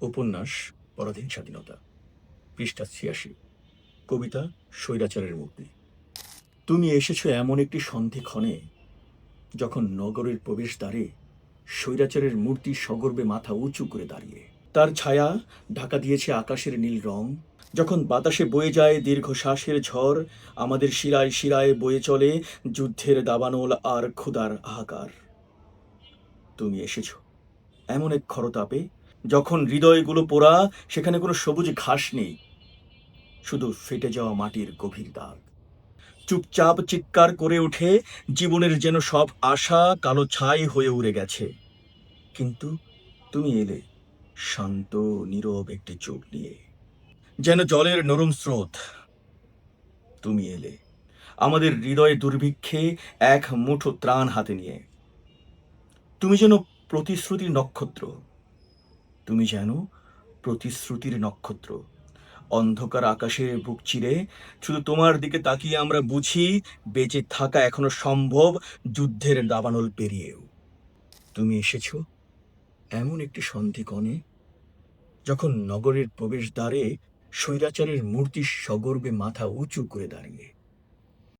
উপন্যাস, পরাধীন স্বাধীনতা। পৃষ্ঠা ছিয়াশি। কবিতা, স্বৈরাচারের মূর্তি। তুমি এসেছ এমন একটি সন্ধিক্ষণে যখন নগরের প্রবেশদ্বারে স্বৈরাচারের মূর্তি সগর্বে মাথা উঁচু করে দাঁড়িয়ে। তার ছায়া ঢাকা দিয়েছে আকাশের নীল রং। যখন বাতাসে বয়ে যায় দীর্ঘশ্বাসের ঝড়, আমাদের শিরায় শিরায় বয়ে চলে যুদ্ধের দাবানল আর ক্ষুধার হাহাকার তুমি এসেছ এমন এক খরতাপে যখন হৃদয়গুলো পোড়া, সেখানে কোনো সবুজ ঘাস নেই। শুধু ফেটে যাওয়া মাটির গভীর দাগ। চুপচাপ চিৎকার করে ওঠে, জীবনের যেন সব আশা কালো ছাই হয়ে উড়ে গেছে। কিন্তু তুমি এলে শান্ত, নীরব একটি চোখ নিয়ে, যেন জলের নরম স্রোত। তুমি এলে আমাদের হৃদয়ে দুর্ভিক্ষে এক মুঠো ত্রাণ হাতে নিয়ে। তুমি যেন প্রতিশ্রুতির নক্ষত্র। তুমি যেন প্রতিশ্রুতির নক্ষত্র। অন্ধকার আকাশে বুক চিরে শুধু তোমার দিকে তাকিয়ে আমরা বুঝি, বেঁচে থাকা এখনও সম্ভব যুদ্ধের দাবানল পেরিয়েও। তুমি এসেছ এমন একটি সন্ধিকণে, যখন নগরের প্রবেশদ্বারে স্বৈরাচারের মূর্তি সগর্বে মাথা উঁচু করে দাঁড়িয়ে।